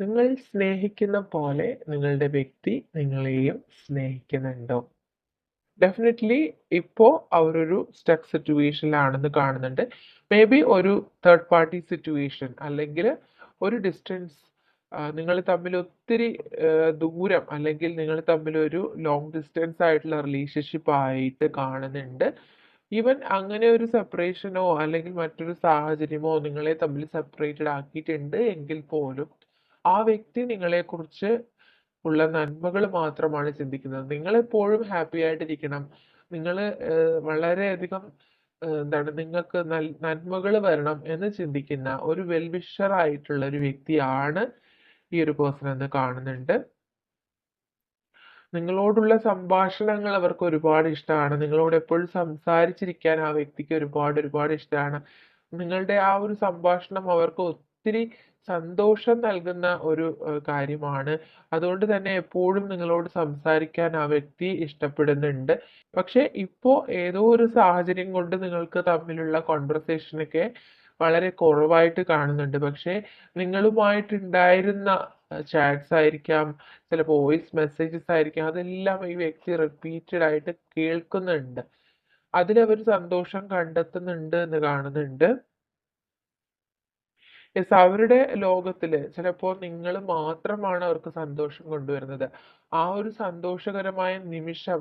നിങ്ങൾ സ്നേഹിക്കുന്ന പോലെ നിങ്ങളുടെ വ്യക്തി നിങ്ങളെയും സ്നേഹിക്കുന്നുണ്ടോ? ഡെഫിനറ്റ്ലി ഇപ്പോ അവരൊരു സ്റ്റക്ക് സിറ്റുവേഷനിലാണെന്ന് കാണുന്നുണ്ട്. മേ ബി ഒരു തേർഡ് പാർട്ടി സിറ്റുവേഷൻ അല്ലെങ്കിൽ ഒരു ഡിസ്റ്റൻസ് നിങ്ങൾ തമ്മിൽ ഒത്തിരി ദൂരം അല്ലെങ്കിൽ നിങ്ങൾ തമ്മിൽ ഒരു ലോങ് ഡിസ്റ്റൻസ് ആയിട്ടുള്ള റിലേഷൻഷിപ്പ് ആയിട്ട് കാണുന്നുണ്ട്. ഈവൻ അങ്ങനെ ഒരു സെപ്പറേഷനോ അല്ലെങ്കിൽ മറ്റൊരു സാഹചര്യമോ നിങ്ങളെ തമ്മിൽ സെപ്പറേറ്റഡ് ആക്കിയിട്ടുണ്ട് എങ്കിൽ പോലും ആ വ്യക്തി നിങ്ങളെക്കുറിച്ച് ഉള്ള നന്മകൾ മാത്രമാണ് ചിന്തിക്കുന്നത്. നിങ്ങൾ എപ്പോഴും ഹാപ്പി ആയിട്ടിരിക്കണം. നിങ്ങൾ വളരെയധികം എന്താണ് നിങ്ങൾക്ക് നന്മകൾ വരണം എന്ന് ചിന്തിക്കുന്ന ഒരു വെൽവിഷർ ആയിട്ടുള്ള ഒരു വ്യക്തിയാണ് ഈ ഒരു പേഴ്സൺ എന്ന് കാണുന്നുണ്ട്. നിങ്ങളോടുള്ള സംഭാഷണങ്ങൾ അവർക്ക് ഒരുപാട് ഇഷ്ടമാണ്. നിങ്ങളോട് എപ്പോഴും സംസാരിച്ചിരിക്കാൻ ആ വ്യക്തിക്ക് ഒരുപാട് ഒരുപാട് ഇഷ്ടമാണ്. നിങ്ങളുടെ ആ ഒരു സംഭാഷണം അവർക്ക് ഒത്തിരി സന്തോഷം നൽകുന്ന ഒരു കാര്യമാണ്. അതുകൊണ്ട് തന്നെ എപ്പോഴും നിങ്ങളോട് സംസാരിക്കാൻ ആ വ്യക്തി ഇഷ്ടപ്പെടുന്നുണ്ട്. പക്ഷെ ഇപ്പോ ഏതോ ഒരു സാഹചര്യം കൊണ്ട് നിങ്ങൾക്ക് തമ്മിലുള്ള കോൺവെർസേഷനൊക്കെ വളരെ കുറവായിട്ട് കാണുന്നുണ്ട്. പക്ഷേ നിങ്ങളുമായിട്ടുണ്ടായിരുന്ന ഏഹ് ചാറ്റ്സ് ആയിരിക്കാം, ചിലപ്പോ വോയിസ് മെസ്സേജസ് ആയിരിക്കാം. അതെല്ലാം ഈ വ്യക്തി റിപ്പീറ്റഡ് ആയിട്ട് കേൾക്കുന്നുണ്ട്. അതിലവര് സന്തോഷം കണ്ടെത്തുന്നുണ്ട് എന്ന് കാണുന്നുണ്ട്. യെസ് അവരുടെ ലോകത്തിൽ ചിലപ്പോൾ നിങ്ങൾ മാത്രമാണ് അവർക്ക് സന്തോഷം കൊണ്ടുവരുന്നത്. ആ ഒരു സന്തോഷകരമായ നിമിഷം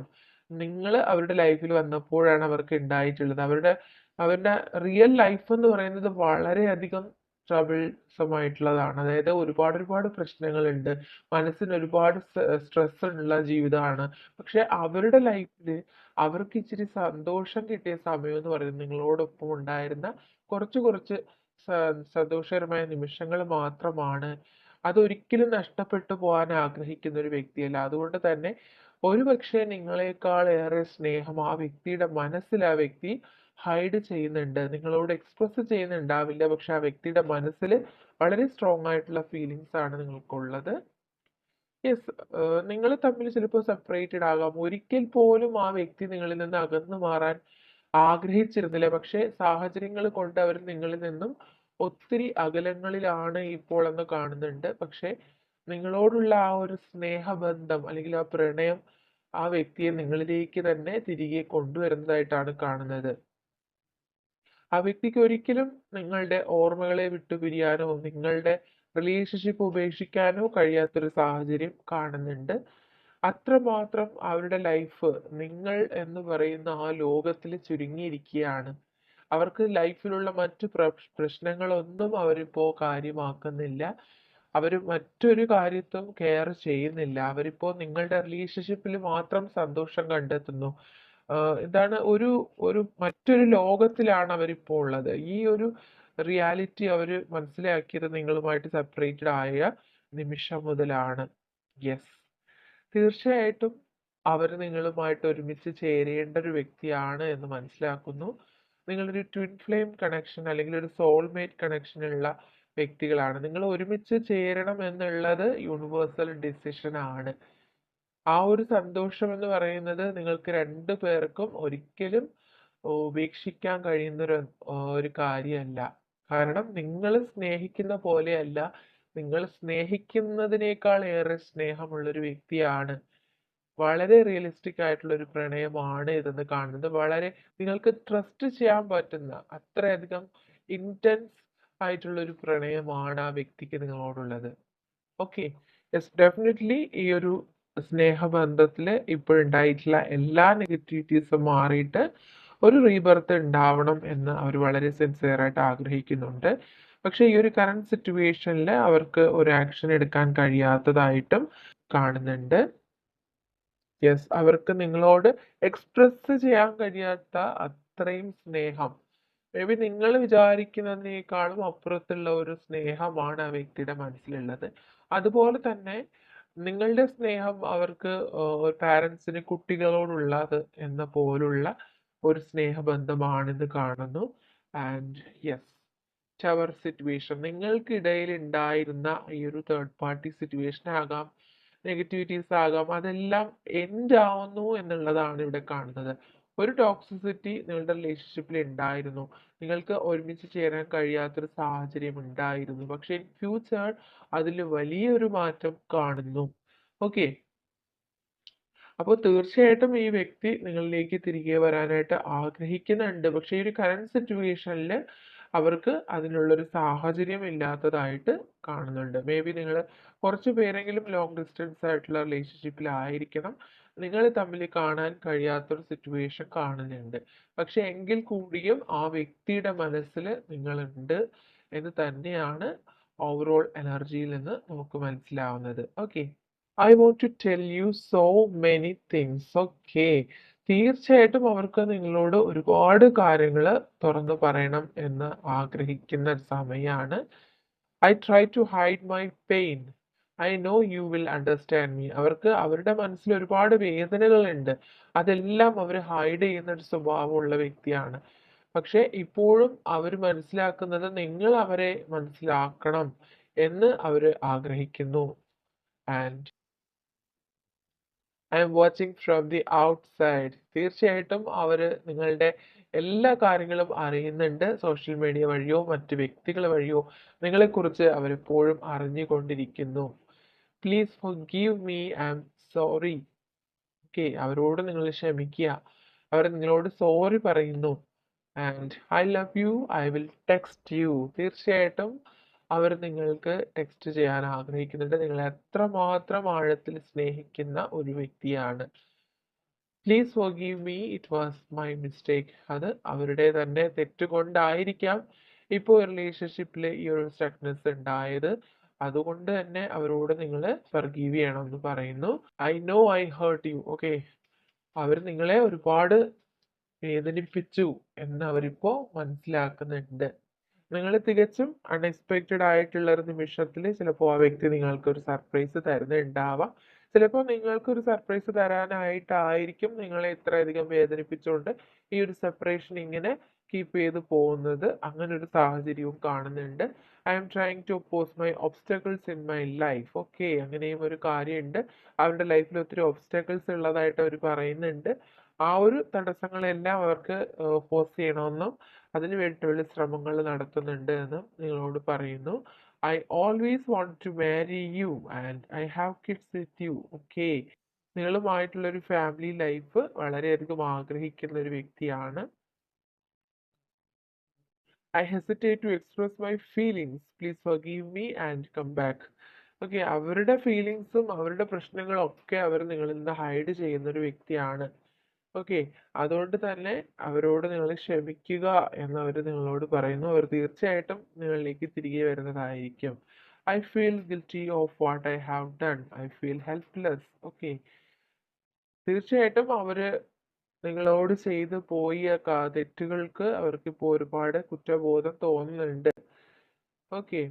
നിങ്ങൾ അവരുടെ ലൈഫിൽ വന്നപ്പോഴാണ് അവർക്ക് ഉണ്ടായിട്ടുള്ളത്. അവരുടെ അവരുടെ റിയൽ ലൈഫ് എന്ന് പറയുന്നത് വളരെയധികം ട്രബിൾസമായിട്ടുള്ളതാണ് അതായത് ഒരുപാട് ഒരുപാട് പ്രശ്നങ്ങളുണ്ട്. മനസ്സിന് ഒരുപാട് സ്ട്രെസ് ഉള്ള ജീവിതമാണ്. പക്ഷെ അവരുടെ ലൈഫിൽ അവർക്ക് ഇച്ചിരി സന്തോഷം കിട്ടിയ സമയം എന്ന് പറയുന്നത് നിങ്ങളോടൊപ്പം ഉണ്ടായിരുന്ന കുറച്ച് കുറച്ച് സ സന്തോഷകരമായ നിമിഷങ്ങൾ മാത്രമാണ്. അതൊരിക്കലും നഷ്ടപ്പെട്ടു പോകാൻ ആഗ്രഹിക്കുന്ന ഒരു വ്യക്തിയല്ല. അതുകൊണ്ട് തന്നെ ഒരുപക്ഷേ നിങ്ങളെക്കാൾ ഏറെ സ്നേഹം ആ വ്യക്തിയുടെ മനസ്സിൽ ആ വ്യക്തി ഹൈഡ് ചെയ്യുന്നുണ്ട്. നിങ്ങളോട് എക്സ്പ്രസ് ചെയ്യുന്നുണ്ടാവില്ല. പക്ഷെ ആ വ്യക്തിയുടെ മനസ്സിൽ വളരെ സ്ട്രോങ് ആയിട്ടുള്ള ഫീലിങ്സ് ആണ് നിങ്ങൾക്കുള്ളത്. യെസ് നിങ്ങൾ തമ്മിൽ ചിലപ്പോൾ സെപ്പറേറ്റഡ് ആകാം. ഒരിക്കൽ പോലും ആ വ്യക്തി നിങ്ങളിൽ നിന്ന് അകന്നു മാറാൻ ആഗ്രഹിച്ചിരുന്നില്ല. പക്ഷെ സാഹചര്യങ്ങൾ കൊണ്ട് അവർ നിങ്ങളിൽ നിന്നും ഒത്തിരി അകലങ്ങളിലാണ് ഇപ്പോൾ എന്ന് കാണുന്നുണ്ട്. പക്ഷെ നിങ്ങളോടുള്ള ആ ഒരു സ്നേഹബന്ധം അല്ലെങ്കിൽ ആ പ്രണയം ആ വ്യക്തിയെ നിങ്ങളിലേക്ക് തന്നെ തിരികെ കൊണ്ടുവരുന്നതായിട്ടാണ് കാണുന്നത്. ആ വ്യക്തിക്ക് ഒരിക്കലും നിങ്ങളുടെ ഓർമ്മകളെ വിട്ടുപിരിയാനോ നിങ്ങളുടെ റിലേഷൻഷിപ്പ് ഉപേക്ഷിക്കാനോ കഴിയാത്തൊരു സാഹചര്യം കാണുന്നുണ്ട്. അത്രമാത്രം അവരുടെ ലൈഫ് നിങ്ങൾ എന്ന് പറയുന്ന ആ ലോകത്തിൽ ചുരുങ്ങിയിരിക്കുകയാണ്. അവർക്ക് ലൈഫിലുള്ള മറ്റു പ്രശ് പ്രശ്നങ്ങളൊന്നും അവരിപ്പോ കാര്യമാക്കുന്നില്ല. അവർ മറ്റൊരു കാര്യത്തും കെയർ ചെയ്യുന്നില്ല. അവരിപ്പോ നിങ്ങളുടെ റിലേഷൻഷിപ്പിൽ മാത്രം സന്തോഷം കണ്ടെത്തുന്നു. ഇതാണ് ഒരു ഒരു മറ്റൊരു ലോകത്തിലാണ് അവരിപ്പോ ഉള്ളത്. ഈ ഒരു റിയാലിറ്റി അവർ മനസ്സിലാക്കിയത് നിങ്ങളുമായിട്ട് സെപ്പറേറ്റഡ് ആയ നിമിഷം മുതലാണ്. യെസ് തീർച്ചയായിട്ടും അവർ നിങ്ങളുമായിട്ട് ഒരുമിച്ച് ചേരേണ്ട ഒരു വ്യക്തിയാണ് എന്ന് മനസ്സിലാക്കുന്നു. നിങ്ങളൊരു ട്വിൻ ഫ്ലെയിം കണക്ഷൻ അല്ലെങ്കിൽ ഒരു സോൾമേറ്റ് കണക്ഷൻ ഉള്ള വ്യക്തികളാണ്. നിങ്ങൾ ഒരുമിച്ച് ചേരണം എന്നുള്ളത് യൂണിവേഴ്സൽ ഡിസിഷൻ ആണ്. ആ ഒരു സന്തോഷം എന്ന് പറയുന്നത് നിങ്ങൾക്ക് രണ്ടു പേർക്കും ഒരിക്കലും ഉപേക്ഷിക്കാൻ കഴിയുന്ന ഒരു ഒരു കാര്യമല്ല. കാരണം നിങ്ങൾ സ്നേഹിക്കുന്ന പോലെയല്ല നിങ്ങൾ സ്നേഹിക്കുന്നതിനേക്കാൾ ഏറെ സ്നേഹമുള്ള ഒരു വ്യക്തിയാണ്. വളരെ റിയലിസ്റ്റിക് ആയിട്ടുള്ള ഒരു പ്രണയമാണ് ഇതെന്ന് കാണുന്നത്. വളരെ നിങ്ങൾക്ക് ട്രസ്റ്റ് ചെയ്യാൻ പറ്റുന്ന അത്രയധികം ഇന്റൻസ് ആയിട്ടുള്ള ഒരു പ്രണയമാണ് ആ വ്യക്തിക്ക് നിങ്ങളോടുള്ളത്. ഓക്കെ. യെസ് ഡെഫിനറ്റ്ലി ഈ ഒരു സ്നേഹബന്ധത്തിൽ ഇപ്പോഴുണ്ടായിട്ടുള്ള എല്ലാ നെഗറ്റിവിറ്റീസും മാറിയിട്ട് ഒരു റീബർത്ത് ഉണ്ടാവണം എന്ന് അവർ വളരെ സിൻസിയർ ആയിട്ട് ആഗ്രഹിക്കുന്നുണ്ട്. പക്ഷേ ഈ ഒരു കറണ്ട് സിറ്റുവേഷനിൽ അവർക്ക് ഒരു ആക്ഷൻ എടുക്കാൻ കഴിയാത്തതായിട്ടും കാണുന്നുണ്ട്. യെസ് അവർക്ക് നിങ്ങളോട് എക്സ്പ്രസ് ചെയ്യാൻ കഴിയാത്ത അത്രയും സ്നേഹം മേ ബി നിങ്ങൾ വിചാരിക്കുന്നതിനേക്കാളും അപ്പുറത്തുള്ള ഒരു സ്നേഹമാണ് ആ വ്യക്തിയുടെ മനസ്സിലുള്ളത്. അതുപോലെ തന്നെ നിങ്ങളുടെ സ്നേഹം അവർക്ക് പാരൻസിന് കുട്ടികളോടുള്ളത് എന്ന പോലുള്ള ഒരു സ്നേഹബന്ധമാണെന്ന് കാണുന്നു. ആൻഡ് യെസ് ടവർ സിറ്റുവേഷൻ നിങ്ങൾക്കിടയിൽ ഉണ്ടായിരുന്ന ഈ ഒരു തേർഡ് പാർട്ടി സിറ്റുവേഷൻ ആകാം, നെഗറ്റിവിറ്റീസ് ആകാം അതെല്ലാം എൻഡ് ആവുന്നു എന്നുള്ളതാണ് ഇവിടെ കാണുന്നത്. ഒരു ടോക്സിസിറ്റി നിങ്ങളുടെ റിലേഷൻഷിപ്പിൽ ഉണ്ടായിരുന്നു. നിങ്ങൾക്ക് ഒരുമിച്ച് ചേരാൻ കഴിയാത്തൊരു സാഹചര്യം ഉണ്ടായിരുന്നു. പക്ഷെ ഇൻ ഫ്യൂച്ചർ അതിൽ വലിയൊരു മാറ്റം കാണുന്നു. ഓക്കെ അപ്പോൾ തീർച്ചയായിട്ടും ഈ വ്യക്തി നിങ്ങളിലേക്ക് തിരികെ വരാനായിട്ട് ആഗ്രഹിക്കുന്നുണ്ട്. പക്ഷെ ഈ ഒരു കറണ്ട് സിറ്റുവേഷനിൽ അവർക്ക് അതിനുള്ളൊരു സാഹചര്യം ഇല്ലാത്തതായിട്ട് കാണുന്നുണ്ട്. മേ ബി നിങ്ങൾ കുറച്ച് പേരെങ്കിലും ലോങ് ഡിസ്റ്റൻസ് ആയിട്ടുള്ള റിലേഷൻഷിപ്പിലായിരിക്കണം നിങ്ങൾ തമ്മിൽ കാണാൻ കഴിയാത്തൊരു സിറ്റുവേഷൻ കാണുന്നുണ്ട്. പക്ഷെ എങ്കിൽ കൂടിയും ആ വ്യക്തിയുടെ മനസ്സിൽ നിങ്ങളുണ്ട് എന്ന് തന്നെയാണ് ഓവറോൾ എനർജിയിൽ നിന്ന് നമുക്ക് മനസ്സിലാവുന്നത്. Okay I want to tell you so many things okay തീർച്ചയായിട്ടും അവർക്ക് നിങ്ങളോട് ഒരുപാട് കാര്യങ്ങൾ തുറന്നു പറയണം എന്ന് ആഗ്രഹിക്കുന്ന സമയമാണ് I try to hide my pain I know you will understand me അവർക്ക് അവരുടെ മനസ്സിൽ ഒരുപാട് വേദനകളുണ്ട്. അതെല്ലാം അവർ ഹൈഡ് ചെയ്യുന്ന ഒരു സ്വഭാവമുള്ള വ്യക്തിയാണ്. പക്ഷെ ഇപ്പോഴും അവർ മനസ്സിലാക്കുന്നത് നിങ്ങൾ അവരെ മനസ്സിലാക്കണം എന്ന് അവർ ആഗ്രഹിക്കുന്നു. And I am watching from the outside തീർച്ചയായിട്ടും അവർ നിങ്ങളുടെ എല്ലാ കാര്യങ്ങളും അറിയുന്നുണ്ട്. സോഷ്യൽ മീഡിയ വഴിയോ മറ്റ് വ്യക്തികൾ വഴിയോ നിങ്ങളെക്കുറിച്ച് അവരെപ്പോഴും അറിഞ്ഞുകൊണ്ടിരിക്കുന്നു. Please forgive me I am sorry okay അവരോട് നിങ്ങൾ ക്ഷമിക്കുക. അവർ നിങ്ങളോട് സോറി പറയുന്നു. And I love you I will text you തീർച്ചയായിട്ടും അവർ നിങ്ങൾക്ക് ടെക്സ്റ്റ് ചെയ്യാൻ ആഗ്രഹിക്കുന്നുണ്ട്. നിങ്ങൾ എത്രമാത്രം ആഴത്തിൽ സ്നേഹിക്കുന്ന ഒരു വ്യക്തിയാണ്. Please forgive me it was my mistake അത് അവരുടെ തന്നെ തെറ്റുകൊണ്ടായിരിക്കാം ഇപ്പോൾ റിലേഷൻഷിപ്പിൽ ഈ ഒരു സ്റ്റക്നെസ് ഉണ്ടായത്. അതുകൊണ്ട് തന്നെ അവരോട് നിങ്ങൾ ഫർഗീവ് ചെയ്യണം എന്ന് പറയുന്നു. I know I hurt you okay അവർ നിങ്ങളെ ഒരുപാട് വേദനിപ്പിച്ചു എന്ന് അവരിപ്പോൾ മനസ്സിലാക്കുന്നുണ്ട്. നിങ്ങൾ തികച്ചും അൺഎക്സ്പെക്റ്റഡ് ആയിട്ടുള്ള ഒരു നിമിഷത്തിൽ ചിലപ്പോൾ ആ വ്യക്തി നിങ്ങൾക്ക് ഒരു സർപ്രൈസ് തരുന്നുണ്ടാവാം ചിലപ്പോൾ നിങ്ങൾക്ക് ഒരു സർപ്രൈസ് തരാനായിട്ടായിരിക്കും നിങ്ങളെ ഇത്രയധികം വേദനിപ്പിച്ചുകൊണ്ട് ഈ ഒരു സെപ്പറേഷൻ ഇങ്ങനെ കീപ്പ് ചെയ്ത് പോകുന്നത്. അങ്ങനെ ഒരു സാഹചര്യവും കാണുന്നുണ്ട്. I am trying to oppose my obstacles in my life okay അങ്ങനെയും ഒരു കാര്യമുണ്ട്. അവരുടെ ലൈഫിൽ ഒത്തിരി ഒബ്സ്റ്റക്കിൾസ് ഉള്ളതായിട്ട് അവർ പറയുന്നുണ്ട്. ആ ഒരു തടസ്സങ്ങളെല്ലാം അവർക്ക് ഫോഴ്സ് ചെയ്യണമെന്നും അതിനു വേണ്ടിയിട്ടുള്ള ശ്രമങ്ങൾ നടത്തുന്നുണ്ട് എന്നും നിങ്ങളോട് പറയുന്നു. I always want to marry you and I have kids with you okay നിങ്ങളുമായിട്ടുള്ള ഒരു ഫാമിലി ലൈഫ് വളരെയധികം ആഗ്രഹിക്കുന്ന ഒരു വ്യക്തിയാണ്. I hesitate to express my feelings please forgive me and come back okay അവരുടെ ഫീലിങ്സും അവരുടെ പ്രശ്നങ്ങളും ഒക്കെ അവർ നിങ്ങളിൽ നിന്ന് ഹൈഡ് ചെയ്യുന്ന ഒരു വ്യക്തിയാണ്. ഓക്കെ. അതുകൊണ്ട് തന്നെ അവരോട് നിങ്ങൾ ക്ഷമിക്കുക എന്ന് എന്നവർ നിങ്ങളോട് പറയുന്നു. അവർ തീർച്ചയായിട്ടും നിങ്ങളിലേക്ക് തിരികെ വരുന്നതായിരിക്കും. I feel guilty of what I have done I feel helpless okay. തീർച്ചയായിട്ടും അവർ നിങ്ങളോട് ചെയ്തു പോയ തെറ്റുകൾക്ക് അവർക്ക് ഇപ്പോൾ ഒരുപാട് കുറ്റബോധം തോന്നുന്നുണ്ട്. ഓക്കെ.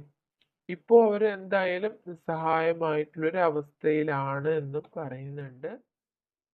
ഇപ്പോൾ അവർ എന്തായാലും നിസ്സഹായമായിട്ടുള്ളൊരു അവസ്ഥയിലാണ് എന്നും പറയുന്നുണ്ട്.